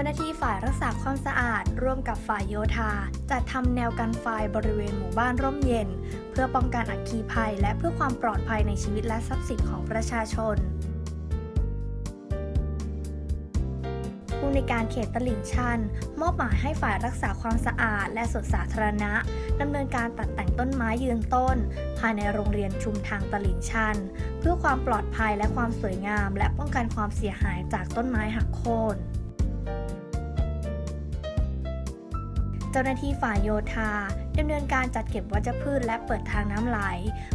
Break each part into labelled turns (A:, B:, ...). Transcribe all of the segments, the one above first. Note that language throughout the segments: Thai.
A: เจ้าหน้าที่ฝ่ายรักษาความสะอาด ร่วมกับฝ่ายโยธา จัดทำแนวกันไฟบริเวณหมู่บ้านร่มเย็น เพื่อป้องกันอัคคีภัย และเพื่อความปลอดภัยในชีวิตและทรัพย์สินของประชาชนผู้ในการเขตตลิ่งชัน มอบหมายให้ฝ่ายรักษาความสะอาด และสวนสาธารณะดำเนินการตัดแต่งต้นไม้ยืนต้น ภายในโรงเรียนชุมทางตลิ่งชัน เพื่อความปลอดภัยและความสวยงาม และป้องกันความเสียหายจากต้นไม้หักโค่น เจ้าหน้าที่ฝ่ายโยธาดำเนินการจัดเก็บวัชพืชและเปิดทางน้ำไหล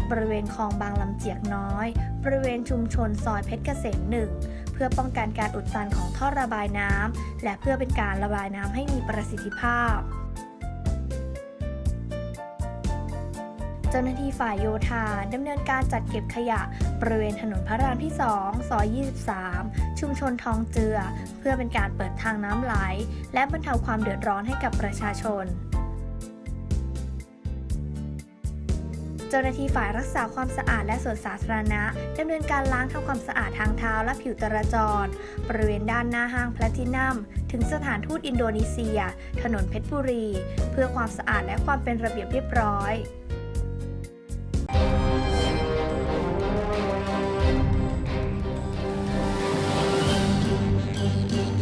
A: บริเวณคลองบางลำเจียกน้อย บริเวณชุมชนซอยเพชรเกษมหนึ่งเพื่อป้องกันการอุดตันของท่อระบายน้ำและเพื่อเป็นการระบายน้ำให้มีประสิทธิภาพ จ้าหน้าที่ฝ่ายโยธาดำเนินการจัดเก็บขยะ บริเวณถนนพระรามที่ 2 ซอย 23 ชุมชนทองเจือ เพื่อเป็นการเปิดทางน้ำไหล และบรรเทาความเดือดร้อนให้กับประชาชน เจ้าหน้าที่ฝ่ายรักษาความสะอาดและสวนสาธารณะดำเนินการล้างทำความสะอาดทางเท้าและผิวจราจร บริเวณด้านหน้าห้างแพลทินัมถึงสถานทูตอินโดนีเซีย ถนนเพชรบุรี เพื่อความสะอาดและความเป็นระเบียบเรียบร้อย